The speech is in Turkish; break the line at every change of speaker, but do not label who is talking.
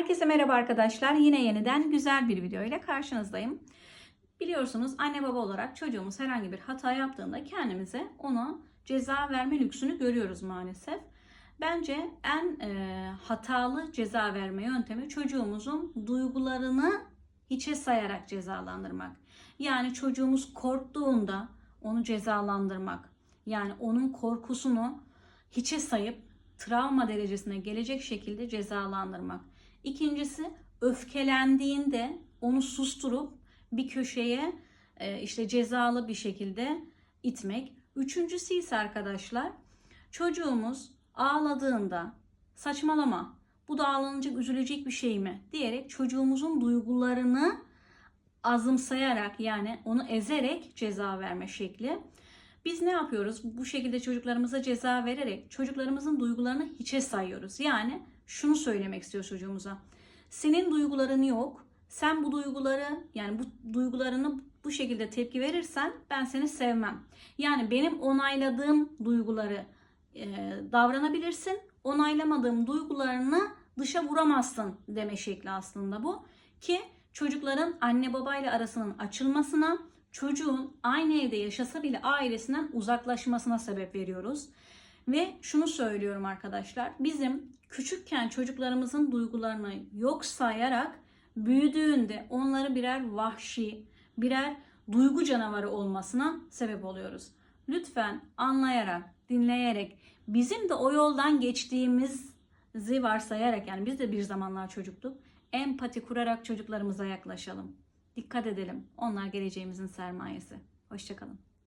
Herkese merhaba arkadaşlar. Yine yeniden güzel bir video ile karşınızdayım. Biliyorsunuz anne baba olarak çocuğumuz herhangi bir hata yaptığında kendimize ona ceza verme lüksünü görüyoruz maalesef. Bence en e, hatalı ceza verme yöntemi çocuğumuzun duygularını hiçe sayarak cezalandırmak. Yani çocuğumuz korktuğunda onu cezalandırmak. Yani onun korkusunu hiçe sayıp travma derecesine gelecek şekilde cezalandırmak. İkincisi öfkelendiğinde onu susturup bir köşeye e, işte cezalı bir şekilde itmek. Üçüncüsü ise arkadaşlar çocuğumuz ağladığında saçmalama bu da ağlanacak üzülecek bir şey mi diyerek çocuğumuzun duygularını azımsayarak yani onu ezerek ceza verme şekli. Biz ne yapıyoruz? Bu şekilde çocuklarımıza ceza vererek çocuklarımızın duygularını hiçe sayıyoruz. Yani şunu söylemek istiyor çocuğumuza. Senin duyguların yok. Sen bu duyguları yani bu duygularını bu şekilde tepki verirsen ben seni sevmem. Yani benim onayladığım duyguları e, davranabilirsin. Onaylamadığım duygularını dışa vuramazsın deme şekli aslında bu. Ki çocukların anne babayla arasının açılmasına, çocuğun aynı evde yaşasa bile ailesinden uzaklaşmasına sebep veriyoruz. Ve şunu söylüyorum arkadaşlar. Bizim küçükken çocuklarımızın duygularını yok sayarak büyüdüğünde onları birer vahşi, birer duygu canavarı olmasına sebep oluyoruz. Lütfen anlayarak, dinleyerek, bizim de o yoldan geçtiğimizi varsayarak yani biz de bir zamanlar çocuktuk. Empati kurarak çocuklarımıza yaklaşalım. Dikkat edelim. Onlar geleceğimizin sermayesi. Hoşçakalın.